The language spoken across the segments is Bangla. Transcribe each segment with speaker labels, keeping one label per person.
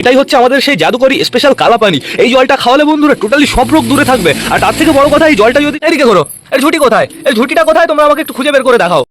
Speaker 1: এটাই হচ্ছে আমাদের সেই জাদুকরি স্পেশাল কালা পানি এই জলটা খাওয়ালে বন্ধুরা টোটালি সব রোগ দূরে থাকবে। আর তার থেকে বড় কথা, এই জলটা যদি এদিকে করো এর ঝুটি কোথায়? এই ঝুটিটা কোথায়? তোমরা আমাকে একটু খুঁজে বের করে দেখাও।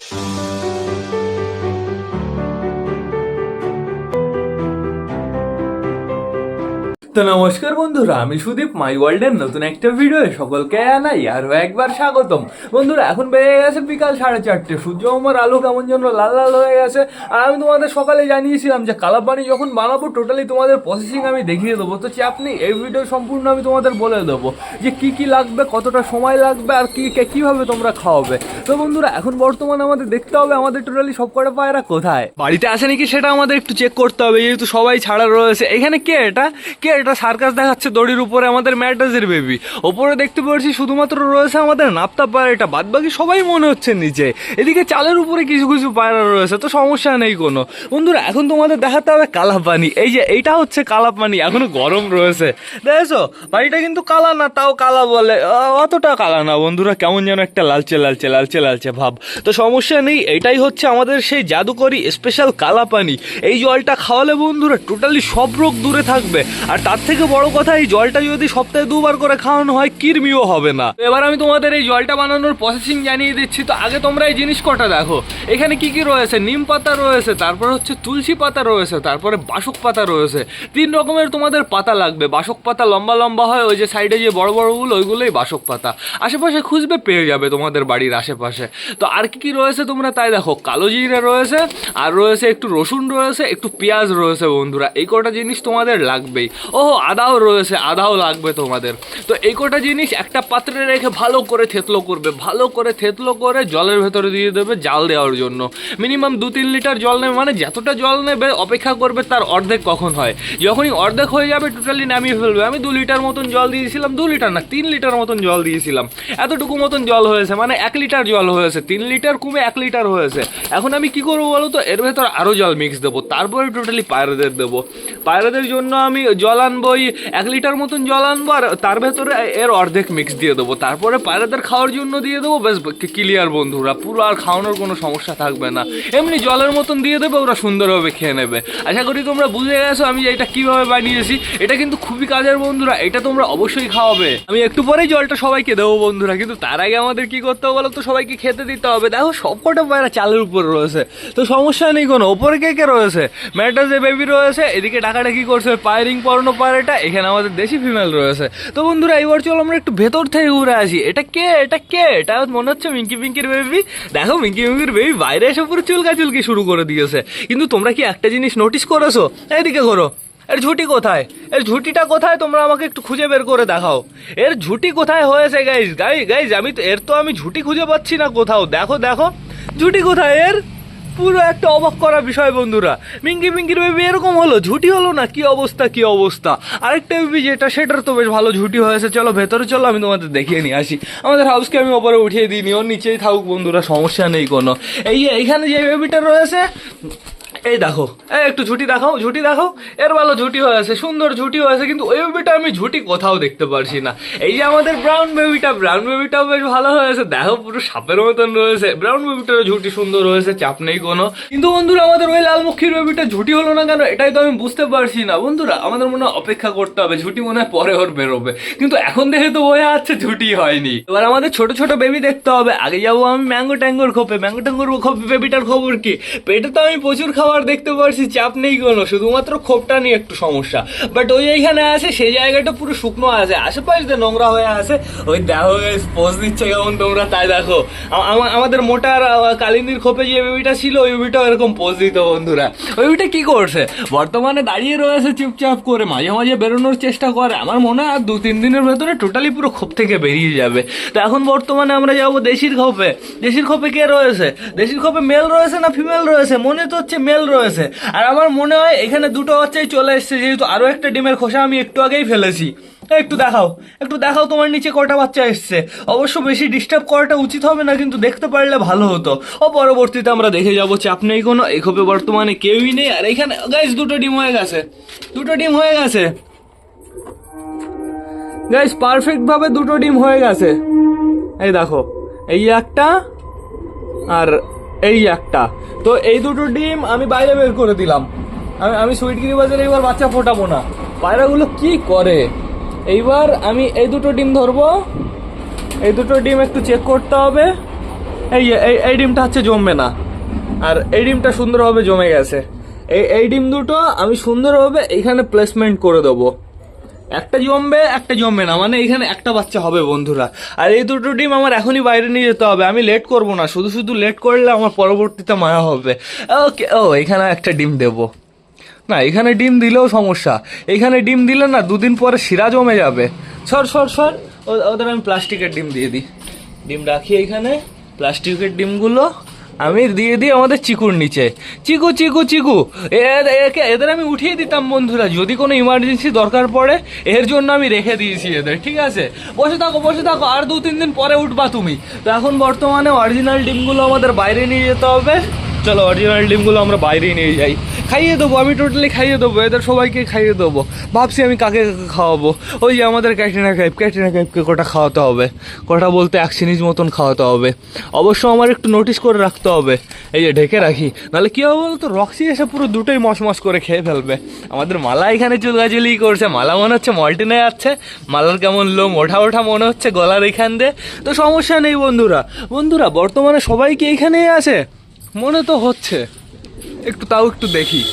Speaker 2: তো নমস্কার বন্ধুরা, আমি সুদীপ মাই ওয়ার্ল্ডের নতুন একটা ভিডিও সকলকে জানাই আরও একবার স্বাগতম। বন্ধুরা, এখন বেড়ে গেছে বিকাল সাড়ে চারটে। সূর্য আমার আলো কেমন যেন লাল লাল হয়ে গেছে। আর আমি তোমাদের সকালে জানিয়েছিলাম যে কালা পানি যখন বানাবো টোটালি তোমাদের প্রসেসিং আমি দেখিয়ে দেবো। তো চাপ নেই এই ভিডিও সম্পূর্ণ আমি তোমাদের বলে দেবো যে কি কি লাগবে, কতটা সময় লাগবে, আর কে- কীভাবে তোমরা খাওয়াবে। তো বন্ধুরা, এখন বর্তমানে আমাদের দেখতে হবে আমাদের টোটালি সব কটা পায়রা কোথায়।
Speaker 1: বাড়িতে আসে নাকি সেটা আমাদের একটু চেক করতে হবে, যেহেতু সবাই ছাড়া রয়েছে। এখানে কে এটা? কে এটা সার্কাস দেখাচ্ছে দড়ির উপরে আমাদের ম্যাটাজের বেবি ওপরে দেখতে পাচ্ছি শুধুমাত্র রয়েছে আমাদের নাপ্তা পায়রাটা। বাদ বাকি সবাই মনে হচ্ছে নিচে এদিকে চালের উপরে কিছু কিছু পায়রা রয়েছে, তো সমস্যা নেই কোনো। বন্ধুরা, এখন তোমাদের দেখাতে হবে কালা পানি এই যে, এইটা হচ্ছে কালা পানি এখনও গরম রয়েছে। দেখেছ? পানিটা কিন্তু কালা না, তাও কালা বলে। অতটা কালা না, বন্ধুরা, কেমন যেন একটা লালচে লালচে লালচে লালচে ভাব। তো সমস্যা নেই, এটাই হচ্ছে আমাদের সেই জাদুকরি স্পেশাল কালা পানি এই জলটা খাওয়ালে বন্ধুরা টোটালি সব রোগ দূরে থাকবে। আর তার থেকে বড় কথা, এই জলটা যদি সপ্তাহে দুবার করে খাওয়ানো হয়, কিরমিও হবে না।
Speaker 2: এবার আমি তোমাদের এই জলটা বানানোর প্রসেসিং জানিয়ে দিচ্ছি। তো আগে তোমরা এই জিনিস কটা দেখো। এখানে কি কি রয়েছে? নিম পাতা রয়েছে, তারপর হচ্ছে তুলসী পাতা রয়েছে, তারপরে বাসক পাতা রয়েছে। তিন রকমের তোমাদের পাতা লাগবে। বাসক পাতা লম্বা লম্বা হয়, ওই যে সাইডে যে বড় বড়গুলো ওইগুলোই বাসক পাতা। আশেপাশে খুঁজবে, পেয়ে যাবে তোমাদের বাড়ির আশেপাশে। তো আর কি কি রয়েছে তোমরা তাই দেখো। কালো জিরে রয়েছে, আর রয়েছে একটু রসুন রয়েছে, একটু পেঁয়াজ রয়েছে বন্ধুরা। এই কটা জিনিস তোমাদের লাগবেই। ও আদাও রয়েছে, আদাও লাগবে তোমাদের। তো এই কটা জিনিস একটা পাত্রে রেখে ভালো করে থেতলো করবে, ভালো করে থেতলো করে জলের ভেতরে দিয়ে দেবে জাল দেওয়ার জন্য। মিনিমাম দু তিন লিটার জল নেবে মানে যতটা জল নেবে, অপেক্ষা করবে তার অর্ধেক কখন হয়। যখনই অর্ধেক হয়ে যাবে টোটালি নামিয়ে ফেলবে। আমি দু লিটার মতন জল দিয়েছিলাম, দু লিটার না, তিন লিটার মতন জল দিয়েছিলাম। এতটুকু মতন জল হয়েছে মানে এক লিটার জল হয়েছে, তিন লিটার কমে এক লিটার হয়েছে। এখন আমি কি করব বলো তো? এর ভেতর আরও জল মিক্স দেবো, তারপরে টোটালি পায়রাদের দেবো। পায়রাদের জন্য আমি জল আনব, ওই এক লিটার মতন জল আনব, আর তার ভেতরে এর অর্ধেক মিক্স দিয়ে দেবো। তারপরে পায়রাদের খাওয়ার জন্য দিয়ে দেবো বেশ ক্লিয়ার বন্ধুরা, পুরো আর খাওয়ানোর কোনো সমস্যা থাকবে না। এমনি জলের মতন দিয়ে দেবে, ওরা সুন্দরভাবে খেয়ে নেবে। আশা করি তোমরা বুঝে গেছো আমি এটা কীভাবে বানিয়েছি। এটা কিন্তু খুবই কাজের বন্ধুরা, এটা তোমরা অবশ্যই খাওয়াবে। আমি একটু পরেই জলটা সবাইকে দেবো বন্ধুরা, কিন্তু তার আগে আমাদের কি করতে হবে বলো তো, সবাইকে খেতে দিতে হবে। দেখো সব কটা পায়রা চালের উপর রয়েছে। তো সমস্যা নেই কোনো, ওপরে কে কে রয়েছে? ম্যাটাজে বেবি রয়েছে, এদিকে ডাকাডাকি করছে? পায়রিং পরানো পায়রাটা? এখানে আমাদের দেশি ফিমেল রয়েছে। তো বন্ধুরা, এইবার চলো আমরা একটু ভেতর থেকে ঘুরে আসি। এটা কে? এটা কে? এটা মনে হচ্ছে মিঙ্কি পিঙ্কির বেবি দেখো মিঙ্কি পিঙ্কির বেবি বাইরে এসে পুরো চুলকা চুলকি শুরু করে দিয়েছে। কিন্তু তোমরা কি একটা জিনিস নোটিস করেছ? এদিকে করো এর ঝুটি কোথায়? এর ঝুটিটা কোথায়? তোমরা আমাকে একটু খুঁজে বের করে দেখাও। এর ঝুটি কোথায় হয়েছে গাইজ গাই গাইজ আমি তো এর তো আমি ঝুটি খুঁজে পাচ্ছি না কোথাও। দেখো দেখো। ঝুটি কোথায় এর? পুরো একটা অবাক করা বিষয়, বন্ধুরা। মিঙ্গি মিঙ্কির বেবি এরকম হলো? ঝুটি হলো না? কি অবস্থা কি অবস্থা? আরেকটা বেবি যেটা, সেটার তো বেশ ভালো ঝুটি হয়েছে। চলো, ভেতরে চলো, আমি তোমাদের দেখিয়ে নিয়ে আসি। আমাদের হাউসকে আমি ওপরে উঠিয়ে দিই নি ওর নিচেই থাকুক, বন্ধুরা, সমস্যা নেই কোনো। এই এইখানে যে বেবিটা রয়েছে এই দেখো, এই একটু ঝুটি দেখাও ঝুটি দেখাও। এর ভালো ঝুটি হয়েছে সুন্দর ঝুটি হয়েছে কিন্তু ওই বেবিটা আমি ঝুটি কোথাও দেখতে পারছি না। এই যে আমাদের ব্রাউন বেবিটা ব্রাউন বেবিটাও বেশ ভালো হয়েছে দেখো, পুরো সাপের মতন রয়েছে। ব্রাউন বেবিটারও ঝুটি সুন্দর হয়েছে চাপ নেই কোনো। কিন্তু বন্ধুরা, আমাদের ওই লালমুখীর বেবিটা ঝুটি হলো না কেন, এটাই তো আমি বুঝতে পারছি না। বন্ধুরা, আমাদের মনে হয় অপেক্ষা করতে হবে, ঝুটি মনে হয় পরে ওর বেরোবে। কিন্তু এখন দেখে তো বোঝা যাচ্ছে ঝুটি হয়নি। এবার আমাদের ছোট ছোট বেবি দেখতে হবে। আগে যাব আমি ম্যাঙ্গো ট্যাঙ্গোর খোপে। ম্যাঙ্গো ট্যাঙ্গোর খোপে বেবিটার খবর কি? পেটে তো আমি প্রচুর খাবার দেখতে পারছি চাপ নেই কোনো, শুধুমাত্র খোপটা নিয়ে একটু সমস্যা। বাট ওই এইখানে আছে, সেই জায়গাটা পুরো শুকনো আছে, আশেপাশে নোংরা হয়ে আছে, ওই দেখো পোজ দিচ্ছে কেমন তোমরা, তাই দেখো। আমাদের মোটার কালিন্দির খোপে যে বেবিটা ছিল, ওই বেবিটাও এরকম পোজ দিত বন্ধুরা। ওই বেবিটা কি করছে? বর্তমানে দাঁড়িয়ে রয়েছে চুপচাপ করে, মাঝে মাঝে বেরোনোর চেষ্টা করে। আমার মনে হয় দু, তিন দিনের ভেতরে টোটালি পুরো খোপ থেকে বেরিয়ে যাবে। তো এখন বর্তমানে আমরা যাব দেশির খোপে। দেশির খোপে কে রয়েছে? দেশির খোপে মেল রয়েছে না ফিমেল রয়েছে? মনে তো হচ্ছে মেল রয়েছে। আর আমার মনে হয় এখানে দুটো বাচ্চাই চলে এসেছে, যেহেতু আরও একটা ডিমের খোসা আমি একটু আগেই ফেলেছি। একটু দেখাও একটু দেখাও তোমার নিচে কটা বাচ্চা এসছে। অবশ্য বেশি ডিস্টার্ব করাটা উচিত হবে না, কিন্তু দেখতে পারলে ভালো হতো। ও, পরবর্তীতে আমরা দেখে যাব চাপ নেই কোনো এই খোপে বর্তমানে কেউই নেই। আর এখানে গাইজ দুটো ডিম হয়ে গেছে। দুটো ডিম হয়ে গেছে। গাইজ পারফেক্ট ভাবে দুটো ডিম হয়ে গেছে। এই দেখো, এই একটা আর এই একটা। তো এই দুটো ডিম আমি বাইরে বের করে দিলাম।
Speaker 1: আমি আমি সুইটগিরি বাজারে এবার বাচ্চা ফোটাবো না। পায়রাগুলো কি করে? এইবার আমি এই দুটো ডিম ধরবো। এই দুটো ডিম একটু চেক করতে হবে। এই এই এই ডিমটা হচ্ছে জমবে না। আর এই ডিমটা সুন্দরভাবে জমে গেছে। এই এই ডিম দুটো আমি সুন্দরভাবে এইখানে প্লেসমেন্ট করে দেবো। একটা জমবে একটা জমবে না। মানে এখানে একটা বাচ্চা হবে বন্ধুরা। আর এই দুটো ডিম আমার এখনই বাইরে নিয়ে যেতে হবে। আমি লেট করব না। শুধু শুধু লেট করলে আমার পরবর্তীতে মায়া হবে। ওকে ও, এখানে একটা ডিম দেবো। না, এখানে ডিম দিলেও সমস্যা। এখানে ডিম দিলে না দুদিন পরে শিরা জমে যাবে। সর সর সর। ওদের আমি প্লাস্টিকের ডিম দিয়ে দিই। ডিম রাখি এখানে। প্লাস্টিকের ডিমগুলো আমি দিয়ে দিই আমাদের চিকুর নিচে। চিকু চিকু চিকু। একে, এদের আমি উঠিয়ে দিতাম বন্ধুরা, যদি কোনো ইমার্জেন্সি দরকার পড়ে, এর জন্য আমি রেখে দিয়েছি এদের, ঠিক আছে? বসে থাকো বসে থাকো, আর দু, তিন দিন পরে উঠবা তুমি। তো এখন বর্তমানে অরিজিনাল ডিমগুলো আমাদের বাইরে নিয়ে যেতে হবে। চলো অরিজিনাল ডিমগুলো আমরা বাইরেই নিয়ে যাই। খাইয়ে দেবো, আমি টোটালি খাইয়ে দেবো, এদের সবাইকে খাইয়ে দেবো। ভাবছি আমি কাকে খাওয়াবো। ওই যে আমাদের ক্যাটরিনা কাইপ ক্যাটরিনা কাইপকে কটা খাওয়াতে হবে। কটা বলতে এক সিনিজ মতন খাওয়াতে হবে। অবশ্য আমার একটু নোটিস করে রাখতে হবে। এই যে ঢেকে রাখি। নাহলে কী হবে বলতো, রক্সি এসে পুরো দুটোই মশ মশ করে খেয়ে ফেলবে। আমাদের মালা এখানে চুলগাচুলি করছে। মালা মনে হচ্ছে মল্টিনে যাচ্ছে। মালার কেমন লোম, ওঠা ওঠা মনে হচ্ছে গলার এখান দিয়ে। তো সমস্যা নেই বন্ধুরা। বন্ধুরা, বর্তমানে সবাই কি এইখানেই আছে? মনে তো হচ্ছে। একটু তাও একটু দেখি।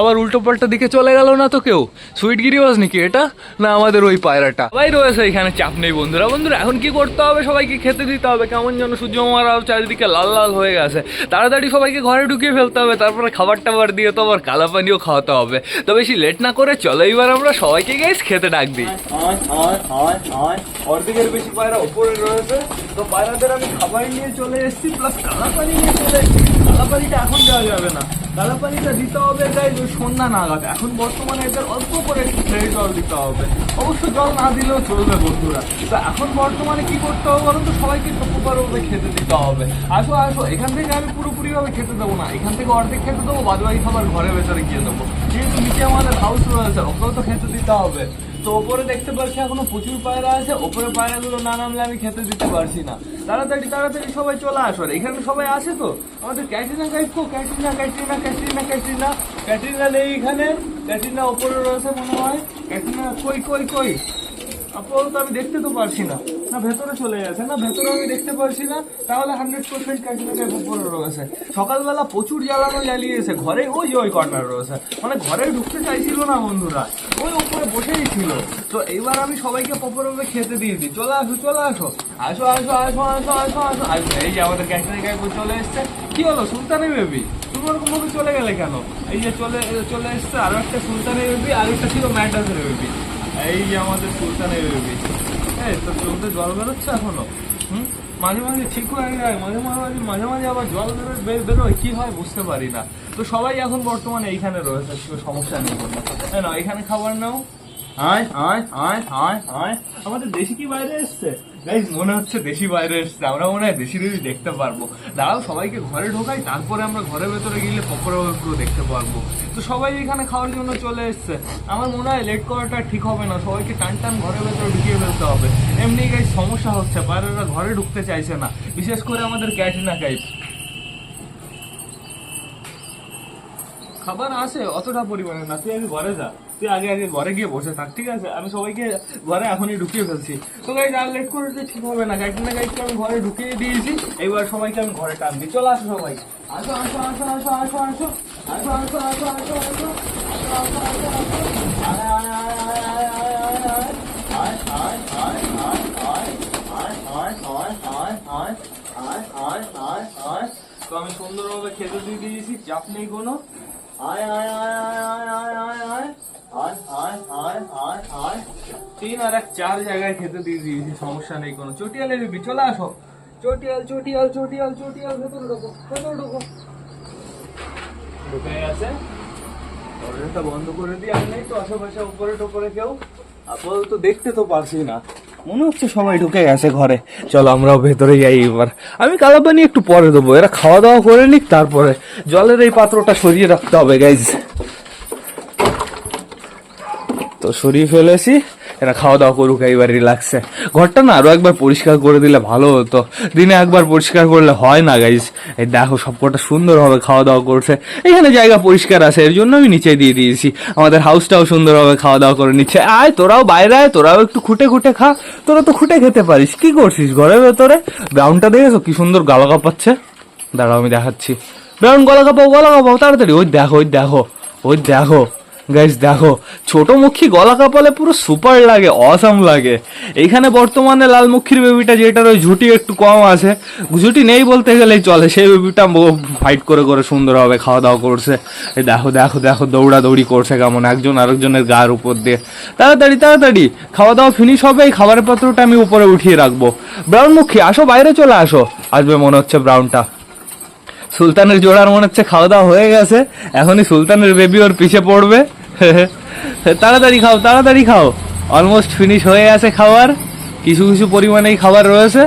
Speaker 1: আবার উল্টো পাল্টা দিকে চলে গেল না তো কেউ? সুইট গিরিবাস নাকি এটা? না, আমাদের ওই পায়রাটা। সবাই রয়েছে, এখানে চাপ নেই বন্ধুরা। বন্ধুরা, এখন কি করতে হবে? সবাইকে খেতে দিতে হবে। কেমন যেন সূর্য মারাও চারিদিকে লাল লাল হয়ে গেছে। তাড়াতাড়ি সবাইকে ঘরে ঢুকিয়ে ফেলতে হবে। তারপরে খাবার টাবার দিয়ে তো আবার কালা পানিও খাওয়াতে হবে। তো বেশি লেট না করে চলো এবার আমরা সবাইকে গাইস খেতে ডাক দিই। অর্ধেকের বেশি পায়রা ওপরে রয়েছে। তো পায়রাদের আমি খাবার নিয়ে চলে এসেছি প্লাস কালা পানি নিয়ে চলে এসেছি। কালা পানিটা এখন দেওয়া যাবে না। কালা পানিটা দিতে হবে গাই ওই সন্ধ্যা নাগাদ। এখন বর্তমানে এদের অল্প করে ফ্রেশ জল দিতে হবে। অবশ্য জল না দিলেও চলবে বন্ধুরা। তো এখন বর্তমানে কি করতে হবে বলুন তো? সবাইকে প্রপারভাবে খেতে দিতে হবে। আসো আসো, এখান থেকে আমি পুরোপুরিভাবে খেতে দেবো না। এখান থেকে অর্ধেক খেতে দেবো, বাদবাকি খাবার ঘরে ভেতরে গিয়ে দেবো। যেহেতু নিচে আমাদের হাউস রয়েছে, ওকেও তো খেতে দিতে হবে। তো ওপরে দেখতে পাচ্ছি এখনও প্রচুর পায়রা আছে, ওপরে পায়রাগুলো না নামলে আমি খেতে দিতে পারছি না। তাড়াতাড়ি তাড়াতাড়ি সবাই চলে আসো এখানে সবাই আছে তো? আমাদের Katrina ক্যাটিনা Katrina Katrina Katrina Katrina. Katrina নেই এখানে। ক্যাটরিনা ওপরে রয়েছে মনে হয়। ক্যাটরিনা কই কই কই? আপাতত আমি দেখতে তো পারছি না। না, ভেতরে চলে গেছে। না ভেতরে আমি দেখতে পারছি না। তাহলে হান্ড্রেড পার্সেন্ট ক্যাটরিনাকে উপরে রয়েছে। সকালবেলা প্রচুর জ্বালানো জ্বালিয়েছে। ঘরে ওই ওই কর্নার রয়েছে। মানে ঘরে ঢুকতে চাইছিল না বন্ধুরা। ওই উপরে বসেই ছিল। তো এইবার আমি সবাইকে প্রপারভাবে খেতে দিয়েছি চলে আসো চলে আসো। আসো আসো আসো আসো আসো আসো। আসো, এই যে আমাদের ক্যাটরিনা গায়ে চলে এসছে। কি হলো, সুলতানি বেবি তুমি ওরকম ভাবে চলে গেলে কেন? এই যে চলে চলে এসছে আরও একটা সুলতানি বেবি আর একটা ছিল ম্যাডাসের বেবি এই যে আমাদের সুলতানের বেবি হ্যাঁ তো চোখে জল বেরোচ্ছে এখনও। হুম? মাঝে মাঝে ঠিক হয়ে যায়, মাঝে মাঝে মাঝে মাঝে আবার জল বেরো বেরোয়, কী হয় বুঝতে পারি না। তো সবাই এখন বর্তমানে এইখানে রয়েছে কোনো সমস্যা নেই কোনো হ্যাঁ না এখানে খাবার নাও। আয় আয় আয় আয় আয়। আমাদের দেশি কি বাইরে এসছে? গাইজ মনে হচ্ছে দেশি বাইরে এসছে। আমরা মনে হয় দেশি দেশি দেখতে পারব। দাঁড়াও, সবাইকে ঘরে ঢোকাই, তারপরে আমরা ঘরের ভেতরে গেলে পকোড়া পুরো দেখতে পারব। তো সবাই এখানে খাওয়ার জন্য চলে এসছে। আমার মনে হয় লেট করাটা ঠিক হবে না। সবাইকে টান টান ঘরের ভেতরে ঢুকিয়ে ফেলতে হবে। এমনি গাইজ সমস্যা হচ্ছে, বাইরেরা ঘরে ঢুকতে চাইছে না। বিশেষ করে আমাদের ক্যাটরিনা গাইড খাবার আসে অতটা পরিমাণে না। তুই আগে ঘরে যা। তুই আগে আগে ঘরে গিয়ে বসে থাক ঠিক আছে আমি সবাইকে ঘরে এখনই ঢুকিয়ে ফেলছি তো গাইজ আর লেট করে ঠিক হবে না গাইড না গাইডকে আমি ঘরে ঢুকিয়ে দিয়েছি এবার সবাইকে আমি ঘরে টান দিই চলে আসো সবাই আসো আসো আসো আসো আসো আসো আসো আসো আসো আসো আসো তো আমি সুন্দরভাবে খেতে দিয়ে দিয়েছি চাপ নেই কোনো আয় আয় আয় আয় আয় আয় আয় আয় আয় আয় আয় আয়। তিন আর এক, চার জায়গায় খেতে দিয়ে দিয়েছি, সমস্যা নেই কোনো। চটিয়ালে দিবি চলে আসো। চটিয়াল চটিয়াল চটিয়াল চটিয়াল, ভেতরে ঢোকো ভেতরে ঢোকো। ঢুকে গেছে। দরজাটা বন্ধ করে আর নেই তো আশেপাশে, উপরে টোপরে কেউ। আপাতত দেখতে তো পারছি না। মনে হচ্ছে সবাই ঢুকে গেছে ঘরে। চলো আমরাও ভেতরে যাই এবার। আমি কালাপানি একটু পরে দেবো। এরা খাওয়া দাওয়া করে নিক, তারপরে জলের এই পাত্রটা সরিয়ে রাখতে হবে গাইজ তো সরিয়ে ফেলেছি। এরা খাওয়া দাওয়া করুক, এইবার রিল্যাক্সে ঘরটা না আরও একবার পরিষ্কার করে দিলে ভালো হতো। দিনে একবার পরিষ্কার করলে হয় না গাইজ এই দেখো, সবকটা সুন্দরভাবে খাওয়া দাওয়া করছে। এখানে জায়গা পরিষ্কার আছে, এর জন্য আমি নিচে দিয়ে দিয়েছি। আমাদের হাউসটাও সুন্দরভাবে খাওয়া দাওয়া করে নিচ্ছে। আয়, তোরাও বাইরে আয়, তোরাও একটু খুঁটে খুঁটে খা। তোরা তো খুঁটে খেতে পারিস, কি করছিস ঘরের ভেতরে? ব্রাউনটা দেখেছ? কি সুন্দর গালা কাঁপাচ্ছে দাঁড়াও, আমি দেখাচ্ছি। ব্রাউন গলা কাঁপাও গলা কাঁপাও তাড়াতাড়ি। ওই দেখো ওই দেখো ওই দেখো। গাইস দেখো, ছোট মুখী গলা কাপালে পুরো সুপার লাগে অসাম লাগে। এইখানে বর্তমানে লালমুখীর বেবিটা যেটার ওই ঝুটি একটু কম আছে, ঝুটি নেই বলতে গেলেই চলে। সেই বেবিটা ফাইট করে করে সুন্দরভাবে খাওয়া দাওয়া করছে। দেখো দেখো দেখো, দৌড়াদৌড়ি করছে কেমন, একজন আরেকজনের গার উপর দিয়ে। তাড়াতাড়ি তাড়াতাড়ি, খাওয়া দাওয়া ফিনিশ হবে, এই খাবারের পাত্রটা আমি উপরে উঠিয়ে রাখব। ব্রাউন মুখী, আসো, বাইরে চলে আসো। আসবে মনে হচ্ছে ব্রাউনটা সুলতানের জোড়ার মনে হচ্ছে খাওয়া দাওয়া হয়ে গেছে। এখনই সুলতানের বেবি ওর পিছে পড়বে। তাড়াতাড়ি খাও তাড়াতাড়ি খাও। অলমোস্ট ফিনিশ হয়ে গেছে খাবার কিছু কিছু পরিমাণেই খাবার রয়েছে।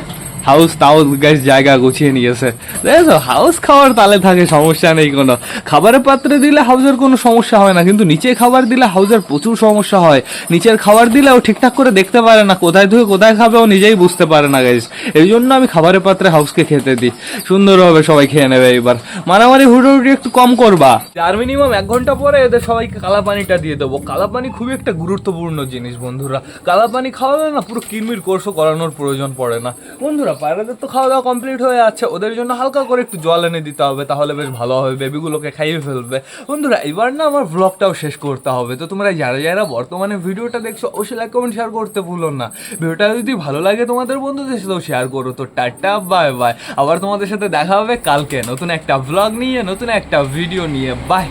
Speaker 1: হাউস তাও গ্যাস জায়গা গুছিয়ে নিয়েছে দেখো হাউস খাওয়ার তালে থাকে, সমস্যা নেই কোনো। খাবারের পাত্রে দিলে হাউসের কোনো সমস্যা হয় না, কিন্তু নিচে খাবার দিলে হাউসের প্রচুর সমস্যা হয়। নিচের খাবার দিলে ও ঠিকঠাক করে দেখতে পারে না, কোথায় ধুয়ে কোথায় খাবে ও নিজেই বুঝতে পারে না গাইজ এই জন্য আমি খাবারের পাত্রে হাউসকে খেতে দিই। সুন্দরভাবে সবাই খেয়ে নেবে এবার মারামারি হুটোহুটি একটু কম করবা। আর মিনিমাম এক ঘণ্টা পরে এদের সবাইকে কালা পানিটা দিয়ে দেবো। কালা পানি খুবই একটা গুরুত্বপূর্ণ জিনিস বন্ধুরা। কালা পানি খাওয়ালে না পুরো কিরমির কোর্সও করানোর প্রয়োজন পড়ে না। বন্ধুরা পায়রাদের তো খাওয়া দাওয়া কমপ্লিট হয়ে যাচ্ছে ওদের জন্য হালকা করে একটু জল এনে দিতে হবে, তাহলে বেশ ভালো হবে, বেবিগুলোকে খাইয়ে ফেলবে। বন্ধুরা, এবার না আমার ব্লগটাও শেষ করতে হবে, তো তোমরা যারা যারা বর্তমানে ভিডিওটা দেখছ, অবশ্যই লাইক কমেন্ট শেয়ার করতে ভুলো না। ভিডিওটা যদি ভালো লাগে তোমাদের বন্ধুদের সাথেও শেয়ার করো, তো টাটা বাই বাই আবার তোমাদের সাথে দেখা হবে কালকে নতুন একটা ব্লগ নিয়ে, নতুন একটা ভিডিও নিয়ে বাই